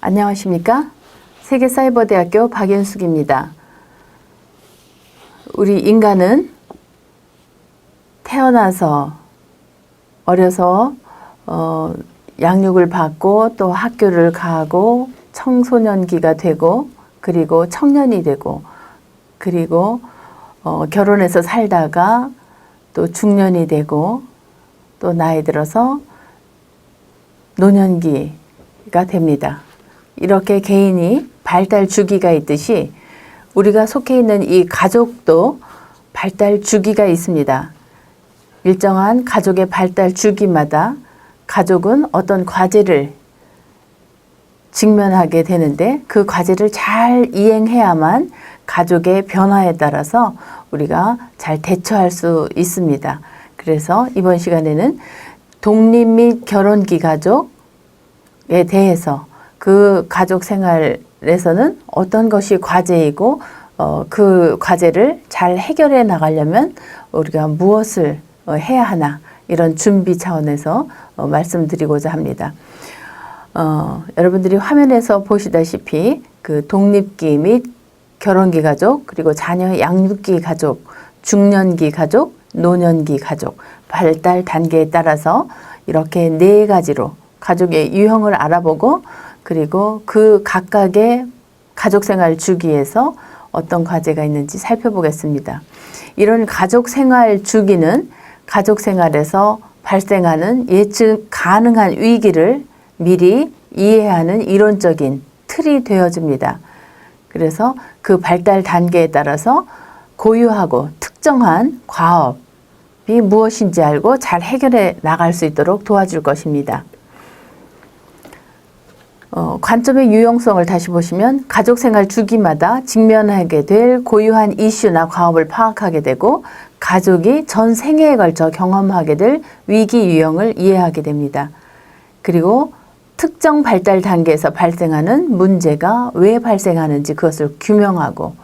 안녕하십니까? 세계사이버대학교 박연숙입니다. 우리 인간은 태어나서 어려서 어, 양육을 받고 또 학교를 가고 청소년기가 되고 그리고 청년이 되고 그리고 어, 결혼해서 살다가 또 중년이 되고 또 나이 들어서 노년기가 됩니다. 이렇게 개인이 발달 주기가 있듯이 우리가 속해 있는 이 가족도 발달 주기가 있습니다. 일정한 가족의 발달 주기마다 가족은 어떤 과제를 직면하게 되는데 그 과제를 잘 이행해야만 가족의 변화에 따라서 우리가 잘 대처할 수 있습니다. 그래서 이번 시간에는 독립 및 결혼기 가족에 대해서 그 가족 생활에서는 어떤 것이 과제이고 어, 그 과제를 잘 해결해 나가려면 우리가 무엇을 어, 해야 하나 이런 준비 차원에서 어, 말씀드리고자 합니다. 어, 여러분들이 화면에서 보시다시피 그 독립기 및 결혼기 가족 그리고 자녀 양육기 가족 중년기 가족 노년기 가족 발달 단계에 따라서 이렇게 네 가지로 가족의 유형을 알아보고 그리고 그 각각의 가족 생활 주기에서 어떤 과제가 있는지 살펴보겠습니다. 이런 가족 생활 주기는 가족 생활에서 발생하는 예측 가능한 위기를 미리 이해하는 이론적인 틀이 되어줍니다. 그래서 그 발달 단계에 따라서 고유하고 특정한 과업이 무엇인지 알고 잘 해결해 나갈 수 있도록 도와줄 것입니다. 어, 관점의 유용성을 다시 보시면 가족 생활 주기마다 직면하게 될 고유한 이슈나 과업을 파악하게 되고 가족이 전 생애에 걸쳐 경험하게 될 위기 유형을 이해하게 됩니다. 그리고 특정 발달 단계에서 발생하는 문제가 왜 발생하는지 그것을 규명하고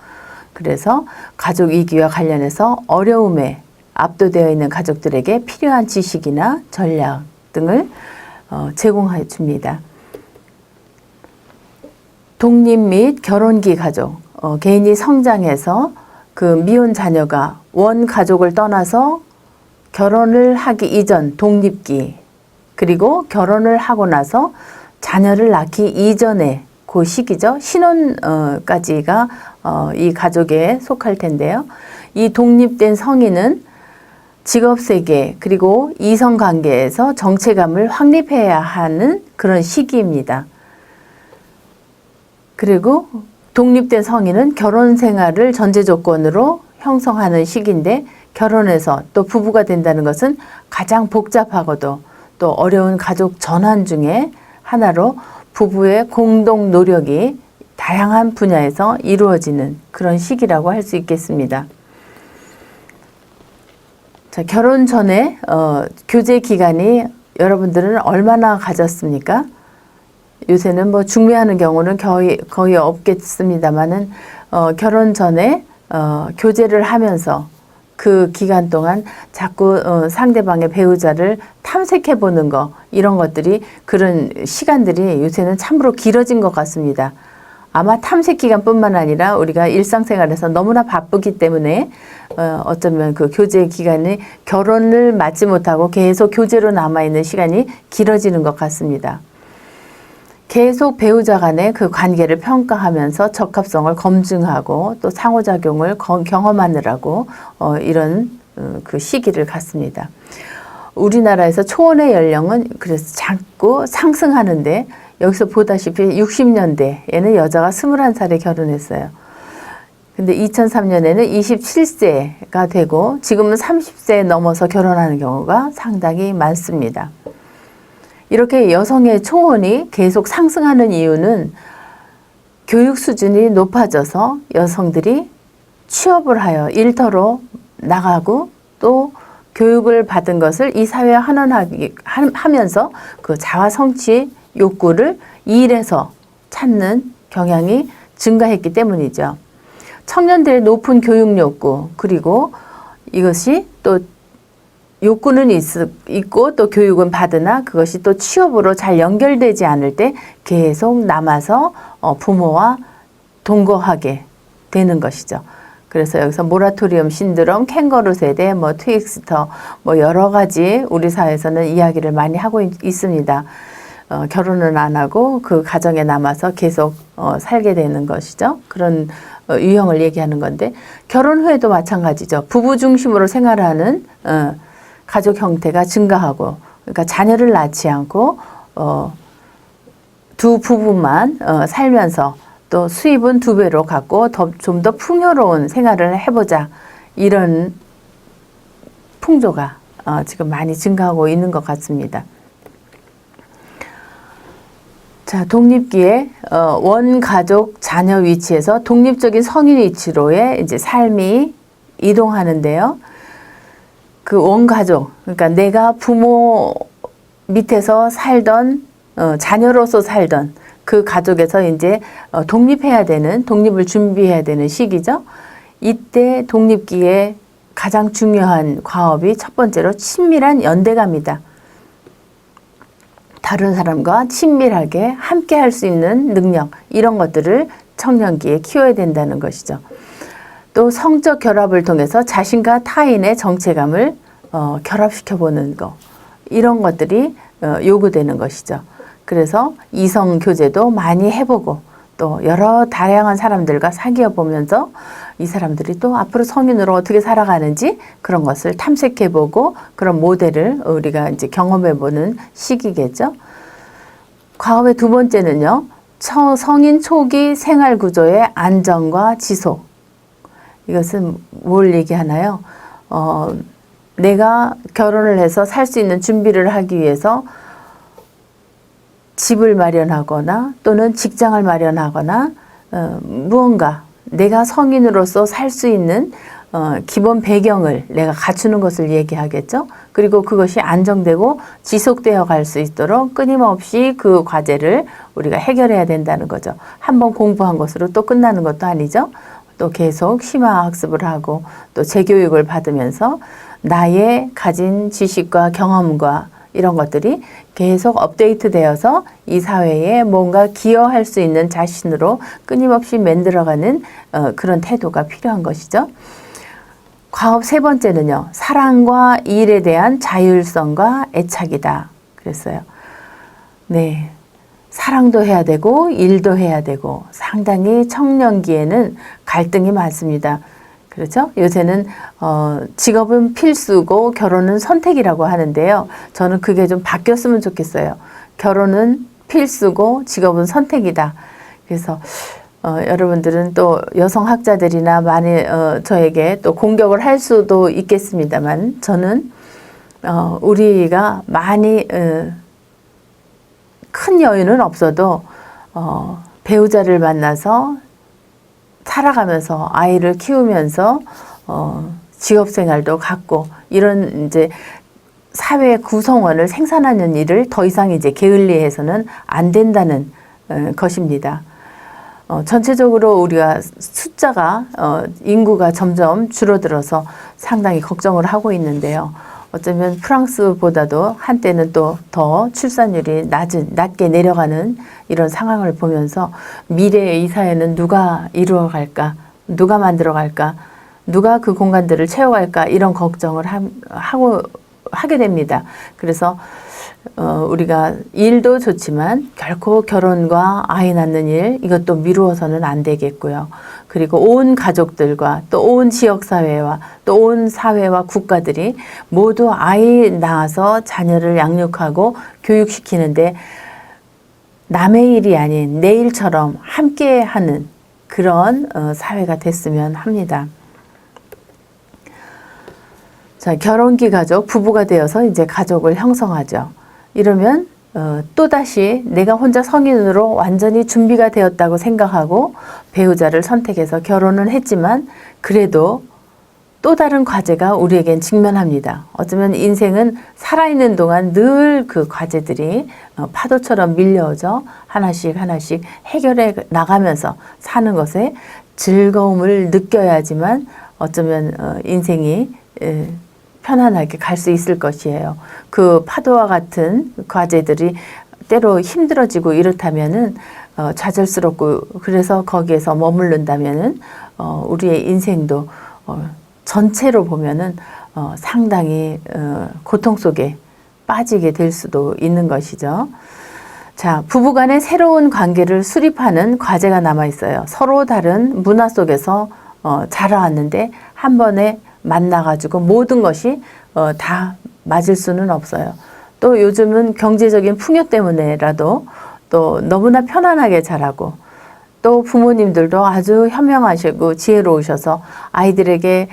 그래서 가족 위기와 관련해서 어려움에 압도되어 있는 가족들에게 필요한 지식이나 전략 등을 어, 제공해 줍니다. 독립 및 결혼기 가족, 어, 개인이 성장해서 그 미혼 자녀가 원 가족을 떠나서 결혼을 하기 이전 독립기, 그리고 결혼을 하고 나서 자녀를 낳기 이전에 그 시기죠. 신혼까지가 어, 이 가족에 속할 텐데요. 이 독립된 성인은 직업 세계 그리고 이성 관계에서 정체감을 확립해야 하는 그런 시기입니다. 그리고 독립된 성인은 결혼 생활을 전제 조건으로 형성하는 시기인데 결혼해서 또 부부가 된다는 것은 가장 복잡하고도 또 어려운 가족 전환 중에 하나로 부부의 공동 노력이 다양한 분야에서 이루어지는 그런 시기라고 할 수 있겠습니다. 자, 결혼 전에 어, 교제 기간이 여러분들은 얼마나 가졌습니까? 요새는 뭐 중매하는 경우는 거의 거의 없겠습니다만은 어, 결혼 전에 어, 교제를 하면서 그 기간 동안 자꾸 어, 상대방의 배우자를 탐색해 보는 거 이런 것들이 그런 시간들이 요새는 참으로 길어진 것 같습니다. 아마 탐색 기간뿐만 아니라 우리가 일상생활에서 너무나 바쁘기 때문에 어, 어쩌면 그 교제 기간이 결혼을 맞지 못하고 계속 교제로 남아 있는 시간이 길어지는 것 같습니다. 계속 배우자 간의 그 관계를 평가하면서 적합성을 검증하고 또 상호작용을 경험하느라고 어, 이런 어, 그 시기를 갖습니다. 우리나라에서 초혼의 연령은 그래서 자꾸 상승하는데 여기서 보다시피 60년대에는 여자가 21살에 결혼했어요. 근데 2003년에는 27세가 되고 지금은 30세 넘어서 결혼하는 경우가 상당히 많습니다. 이렇게 여성의 초혼이 계속 상승하는 이유는 교육 수준이 높아져서 여성들이 취업을 하여 일터로 나가고 또 교육을 받은 것을 이 사회에 환원하기 하면서 그 자아 성취 욕구를 일에서 찾는 경향이 증가했기 때문이죠. 청년들의 높은 교육 욕구 그리고 이것이 또 욕구는 있, 있고 또 교육은 받으나 그것이 또 취업으로 잘 연결되지 않을 때 계속 남아서 어, 부모와 동거하게 되는 것이죠. 그래서 여기서 모라토리엄 신드롬, 캥거루 세대, 뭐 트윅스터, 뭐 여러 가지 우리 사회에서는 이야기를 많이 하고 있, 있습니다. 어, 결혼은 안 하고 그 가정에 남아서 계속 어, 살게 되는 것이죠. 그런 어, 유형을 얘기하는 건데 결혼 후에도 마찬가지죠. 부부 중심으로 생활하는 어, 가족 형태가 증가하고 그러니까 자녀를 낳지 않고 어, 두 부부만 어, 살면서 또 수입은 두 배로 갖고 좀 더 풍요로운 생활을 해보자 이런 풍조가 어, 지금 많이 증가하고 있는 것 같습니다. 자, 독립기에 어, 원가족 자녀 위치에서 독립적인 성인 위치로의 이제 삶이 이동하는데요. 그 원가족, 그러니까 내가 부모 밑에서 살던 어, 자녀로서 살던 그 가족에서 이제 어, 독립해야 되는 독립을 준비해야 되는 시기죠. 이때 독립기에 가장 중요한 과업이 첫 번째로 친밀한 연대감이다. 다른 사람과 친밀하게 함께 할 수 있는 능력, 이런 것들을 청년기에 키워야 된다는 것이죠. 또 성적 결합을 통해서 자신과 타인의 정체감을 어, 결합시켜 보는 거. 이런 것들이 어, 요구되는 것이죠. 그래서 이성 교제도 많이 해보고 또 여러 다양한 사람들과 사귀어 보면서 이 사람들이 또 앞으로 성인으로 어떻게 살아가는지 그런 것을 탐색해 보고 그런 모델을 우리가 이제 경험해 보는 시기겠죠. 과업의 두 번째는요. 성인 초기 생활 구조의 안정과 지속. 이것은 뭘 얘기하나요? 어, 내가 결혼을 해서 살 수 있는 준비를 하기 위해서 집을 마련하거나 또는 직장을 마련하거나 어, 무언가 내가 성인으로서 살 수 있는 어, 기본 배경을 내가 갖추는 것을 얘기하겠죠. 그리고 그것이 안정되고 지속되어 갈 수 있도록 끊임없이 그 과제를 우리가 해결해야 된다는 거죠. 한번 공부한 것으로 또 끝나는 것도 아니죠. 또 계속 심화 학습을 하고 또 재교육을 받으면서 나의 가진 지식과 경험과 이런 것들이 계속 업데이트 되어서 이 사회에 뭔가 기여할 수 있는 자신으로 끊임없이 만들어가는 어, 그런 태도가 필요한 것이죠. 과업 세 번째는요, 사랑과 일에 대한 자율성과 애착이다. 그랬어요. 네. 사랑도 해야 되고, 일도 해야 되고, 상당히 청년기에는 갈등이 많습니다. 그렇죠? 요새는 어, 직업은 필수고 결혼은 선택이라고 하는데요. 저는 그게 좀 바뀌었으면 좋겠어요. 결혼은 필수고 직업은 선택이다. 그래서 어, 여러분들은 또 여성 학자들이나 많이 어, 저에게 또 공격을 할 수도 있겠습니다만 저는 어, 우리가 많이 어, 큰 여유는 없어도 어, 배우자를 만나서 살아가면서 아이를 키우면서 어, 직업 생활도 갖고 이런 이제 사회 구성원을 생산하는 일을 더 이상 이제 게을리해서는 안 된다는 어, 것입니다. 어, 전체적으로 우리가 숫자가 어, 인구가 점점 줄어들어서 상당히 걱정을 하고 있는데요. 어쩌면 프랑스보다도 한때는 또 더 출산율이 낮은, 낮게 내려가는 이런 상황을 보면서 미래의 이 사회는 누가 이루어갈까, 누가 만들어갈까, 누가 그 공간들을 채워갈까 이런 걱정을 하, 하고 하게 됩니다. 그래서 어, 우리가 일도 좋지만 결코 결혼과 아이 낳는 일 이것도 미루어서는 안 되겠고요. 그리고 온 가족들과 또 온 지역 사회와 또 온 사회와 국가들이 모두 아이 낳아서 자녀를 양육하고 교육시키는데 남의 일이 아닌 내 일처럼 함께 하는 그런 어, 사회가 됐으면 합니다. 자, 결혼기 가족, 부부가 되어서 이제 가족을 형성하죠. 이러면 어, 또다시 내가 혼자 성인으로 완전히 준비가 되었다고 생각하고 배우자를 선택해서 결혼은 했지만 그래도 또 다른 과제가 우리에겐 직면합니다. 어쩌면 인생은 살아있는 동안 늘 그 과제들이 어, 파도처럼 밀려오죠. 하나씩 하나씩 해결해 나가면서 사는 것에 즐거움을 느껴야지만 어쩌면 어, 인생이 편안하게 갈 수 있을 것이에요. 그 파도와 같은 과제들이 때로 힘들어지고 이렇다면은 어, 좌절스럽고 그래서 거기에서 머무른다면은 어, 우리의 인생도 어, 전체로 보면은 어, 상당히 어, 고통 속에 빠지게 될 수도 있는 것이죠. 자, 부부간의 새로운 관계를 수립하는 과제가 남아 있어요. 서로 다른 문화 속에서 어, 자라왔는데 한 번에 만나가지고 모든 것이 어, 다 맞을 수는 없어요. 또 요즘은 경제적인 풍요 때문에라도 또 너무나 편안하게 자라고 또 부모님들도 아주 현명하시고 지혜로우셔서 아이들에게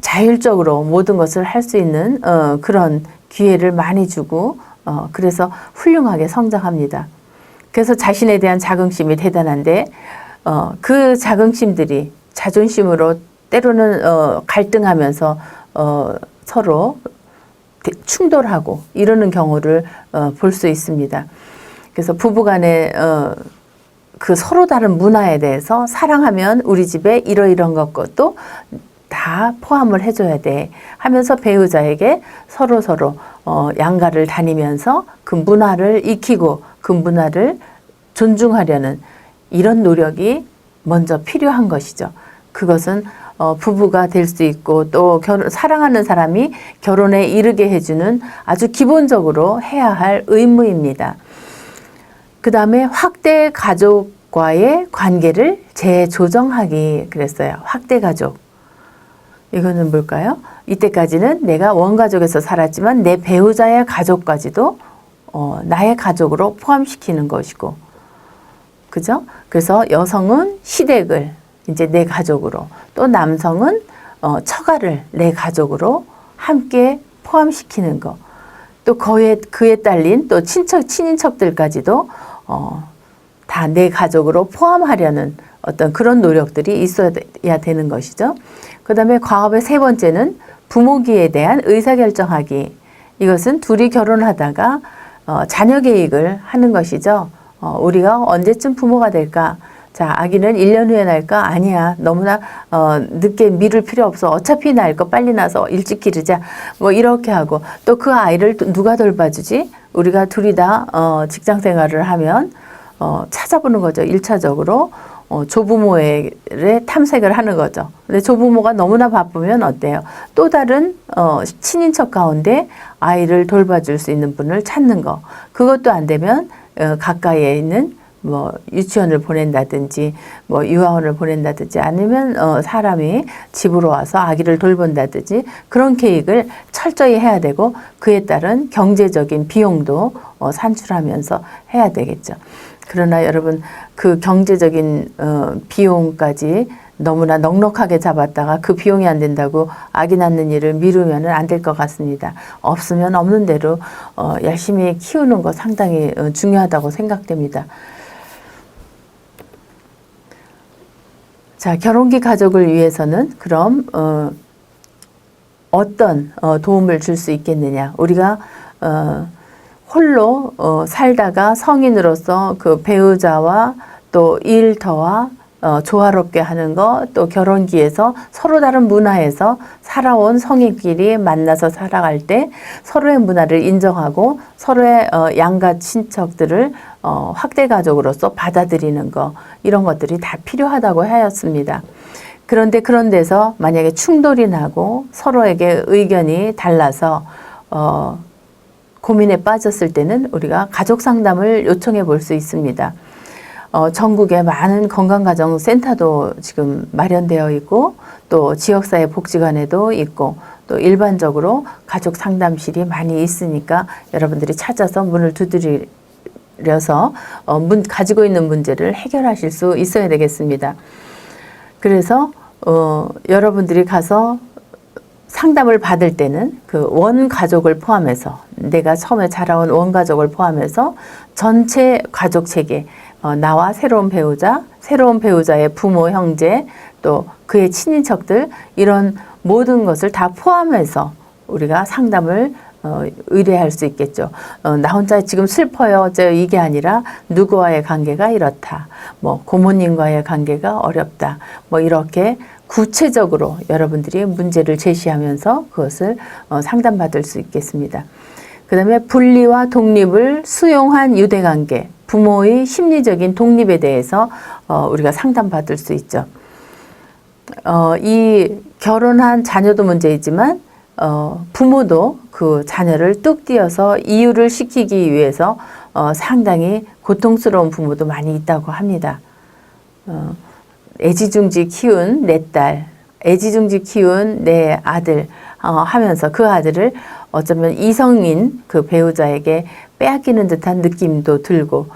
자율적으로 모든 것을 할 수 있는 어, 그런 기회를 많이 주고 어, 그래서 훌륭하게 성장합니다. 그래서 자신에 대한 자긍심이 대단한데 어, 그 자긍심들이 자존심으로 때로는 어, 갈등하면서 어, 서로 대- 충돌하고 이러는 경우를 어, 볼 수 있습니다. 그래서 부부간에 어, 그 서로 다른 문화에 대해서 사랑하면 우리 집에 이러이러한 것도 다 포함을 해줘야 돼 하면서 배우자에게 서로 서로 어, 양가를 다니면서 그 문화를 익히고 그 문화를 존중하려는 이런 노력이 먼저 필요한 것이죠. 그것은 어, 부부가 될 수 있고 또 결혼, 사랑하는 사람이 결혼에 이르게 해주는 아주 기본적으로 해야 할 의무입니다. 그 다음에 확대 가족과의 관계를 재조정하기 그랬어요. 확대 가족. 이거는 뭘까요? 이때까지는 내가 원가족에서 살았지만 내 배우자의 가족까지도 어, 나의 가족으로 포함시키는 것이고, 그죠? 그래서 여성은 시댁을 이제 내 가족으로, 또 남성은 어, 처가를 내 가족으로 함께 포함시키는 거. 또 그에, 그에 딸린 또 친척, 친인척들까지도 어, 다 내 가족으로 포함하려는 어떤 그런 노력들이 있어야 되는 것이죠. 그 다음에 과업의 세 번째는 부모기에 대한 의사결정하기. 이것은 둘이 결혼하다가 어, 자녀 계획을 하는 것이죠. 어, 우리가 언제쯤 부모가 될까? 자, 아기는 1년 후에 날까? 아니야. 너무나 어, 늦게 미룰 필요 없어. 어차피 날 거 빨리 나서 일찍 기르자. 뭐 이렇게 하고 또 그 아이를 또 누가 돌봐주지? 우리가 둘이 다 어, 직장 생활을 하면 어, 찾아보는 거죠. 일차적으로 어, 조부모의 탐색을 하는 거죠. 근데 조부모가 너무나 바쁘면 어때요? 또 다른 어, 친인척 가운데 아이를 돌봐줄 수 있는 분을 찾는 거. 그것도 안 되면 어, 가까이에 있는 뭐 유치원을 보낸다든지 뭐 유아원을 보낸다든지 아니면 어, 사람이 집으로 와서 아기를 돌본다든지 그런 계획을 철저히 해야 되고 그에 따른 경제적인 비용도 어, 산출하면서 해야 되겠죠. 그러나 여러분 그 경제적인 어, 비용까지 너무나 넉넉하게 잡았다가 그 비용이 안 된다고 아기 낳는 일을 미루면 안 될 것 같습니다. 없으면 없는 대로 어, 열심히 키우는 거 상당히 어, 중요하다고 생각됩니다. 자, 결혼기 가족을 위해서는 그럼 어, 어떤 어, 도움을 줄 수 있겠느냐? 우리가 어, 홀로 어, 살다가 성인으로서 그 배우자와 또 일터와 어, 조화롭게 하는 거, 또 결혼기에서 서로 다른 문화에서 살아온 성인끼리 만나서 살아갈 때 서로의 문화를 인정하고 서로의 어, 양가 친척들을 어, 확대 가족으로서 받아들이는 거, 이런 것들이 다 필요하다고 하였습니다. 그런데 그런 데서 만약에 충돌이 나고 서로에게 의견이 달라서 어, 고민에 빠졌을 때는 우리가 가족 상담을 요청해 볼 수 있습니다. 어, 전국에 많은 건강가정센터도 지금 마련되어 있고 또 지역사회 복지관에도 있고 또 일반적으로 가족 상담실이 많이 있으니까 여러분들이 찾아서 문을 두드 려서 어, 문, 가지고 있는 문제를 해결하실 수 있어야 되겠습니다. 그래서 어, 여러분들이 가서 상담을 받을 때는 그 원 가족을 포함해서 내가 처음에 자라온 원 가족을 포함해서 전체 가족 체계 어, 나와 새로운 배우자, 새로운 배우자의 부모, 형제, 또 그의 친인척들 이런 모든 것을 다 포함해서 우리가 상담을 어, 의뢰할 수 있겠죠. 어, 나 혼자 지금 슬퍼요. 저 이게 아니라 누구와의 관계가 이렇다. 뭐 고모님과의 관계가 어렵다. 뭐 이렇게 구체적으로 여러분들이 문제를 제시하면서 그것을 어, 상담받을 수 있겠습니다. 그 다음에 분리와 독립을 수용한 유대관계, 부모의 심리적인 독립에 대해서 어, 우리가 상담받을 수 있죠. 어, 이 결혼한 자녀도 문제이지만 어, 부모도 그 자녀를 뚝 띄어서 이유를 시키기 위해서 어, 상당히 고통스러운 부모도 많이 있다고 합니다. 어, 애지중지 키운 내 딸, 애지중지 키운 내 아들 어, 하면서 그 아들을 어쩌면 이성인 그 배우자에게 빼앗기는 듯한 느낌도 들고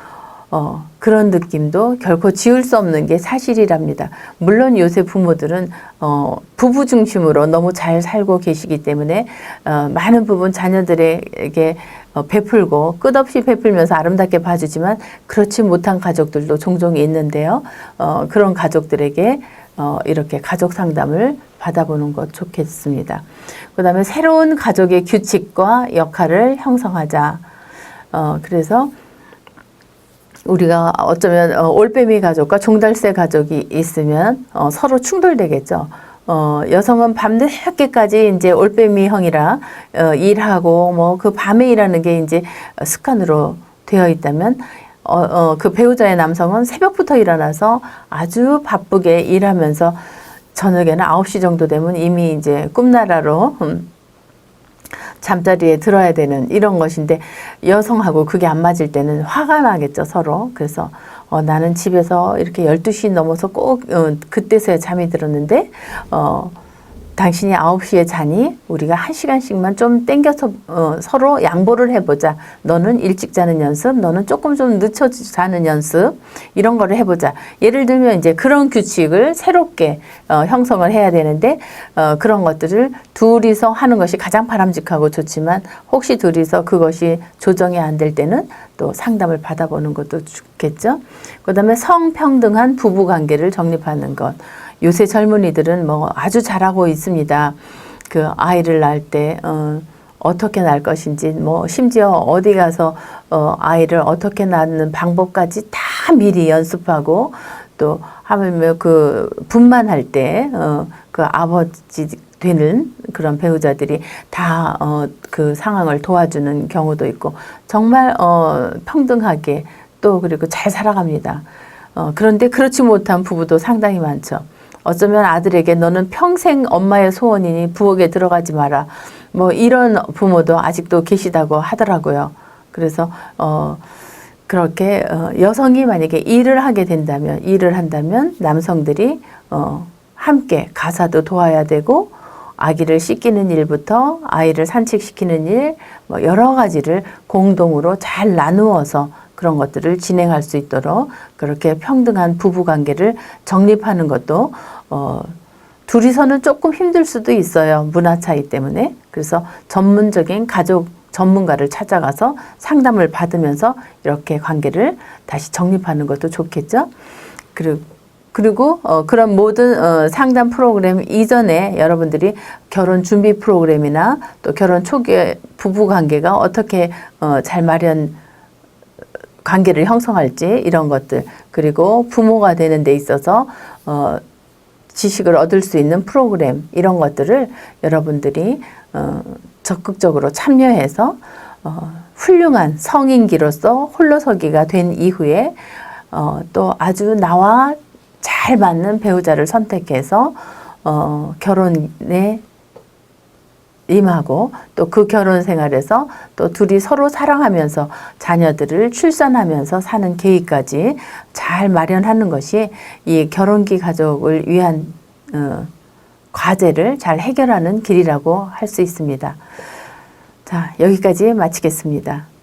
어, 그런 느낌도 결코 지울 수 없는 게 사실이랍니다. 물론 요새 부모들은 어, 부부 중심으로 너무 잘 살고 계시기 때문에 어, 많은 부분 자녀들에게 어, 베풀고 끝없이 베풀면서 아름답게 봐주지만 그렇지 못한 가족들도 종종 있는데요. 어, 그런 가족들에게 어, 이렇게 가족 상담을 받아보는 것 좋겠습니다. 그 다음에 새로운 가족의 규칙과 역할을 형성하자. 어, 그래서 우리가 어쩌면 어, 올빼미 가족과 종달새 가족이 있으면 어, 서로 충돌되겠죠. 어, 여성은 밤늦게까지 이제 올빼미 형이라 어, 일하고 뭐 그 밤에 일하는 게 이제 습관으로 되어 있다면 어, 어, 그 배우자의 남성은 새벽부터 일어나서 아주 바쁘게 일하면서 저녁에는 9시 정도 되면 이미 이제 꿈나라로 음, 잠자리에 들어야 되는 이런 것인데 여성하고 그게 안 맞을 때는 화가 나겠죠 서로. 그래서 어, 나는 집에서 이렇게 12시 넘어서 꼭 어, 그때서야 잠이 들었는데 어, 당신이 9시에 자니 우리가 1시간씩만 좀 땡겨서 어, 서로 양보를 해보자. 너는 일찍 자는 연습, 너는 조금 좀 늦춰 자는 연습 이런 거를 해보자. 예를 들면 이제 그런 규칙을 새롭게 어, 형성을 해야 되는데 어, 그런 것들을 둘이서 하는 것이 가장 바람직하고 좋지만 혹시 둘이서 그것이 조정이 안 될 때는 또 상담을 받아보는 것도 좋겠죠. 그 다음에 성평등한 부부 관계를 정립하는 것. 요새 젊은이들은 뭐 아주 잘하고 있습니다. 그 아이를 낳을 때 어, 어떻게 낳을 것인지 뭐 심지어 어디 가서 어, 아이를 어떻게 낳는 방법까지 다 미리 연습하고 또 하물며 그 분만할 때 어, 그 아버지 되는 그런 배우자들이 다 어, 그 상황을 도와주는 경우도 있고 정말 어, 평등하게 또 그리고 잘 살아갑니다. 어, 그런데 그렇지 못한 부부도 상당히 많죠. 어쩌면 아들에게 너는 평생 엄마의 소원이니 부엌에 들어가지 마라. 뭐 이런 부모도 아직도 계시다고 하더라고요. 그래서 어 그렇게 어, 여성이 만약에 일을 하게 된다면 일을 한다면 남성들이 어 함께 가사도 도와야 되고 아기를 씻기는 일부터 아이를 산책시키는 일, 뭐 여러 가지를 공동으로 잘 나누어서 그런 것들을 진행할 수 있도록 그렇게 평등한 부부 관계를 정립하는 것도 어, 둘이서는 조금 힘들 수도 있어요. 문화 차이 때문에. 그래서 전문적인 가족 전문가를 찾아가서 상담을 받으면서 이렇게 관계를 다시 정립하는 것도 좋겠죠. 그리고 그리고 어, 그런 모든 어, 상담 프로그램 이전에 여러분들이 결혼 준비 프로그램이나 또 결혼 초기에 부부 관계가 어떻게 어, 잘 마련 관계를 형성할지 이런 것들 그리고 부모가 되는 데 있어서 어, 지식을 얻을 수 있는 프로그램 이런 것들을 여러분들이 어, 적극적으로 참여해서 어, 훌륭한 성인기로서 홀로서기가 된 이후에 어, 또 아주 나와 잘 맞는 배우자를 선택해서 어, 결혼에 임하고 또 그 결혼 생활에서 또 둘이 서로 사랑하면서 자녀들을 출산하면서 사는 계획까지 잘 마련하는 것이 이 결혼기 가족을 위한 어, 과제를 잘 해결하는 길이라고 할 수 있습니다. 자, 여기까지 마치겠습니다.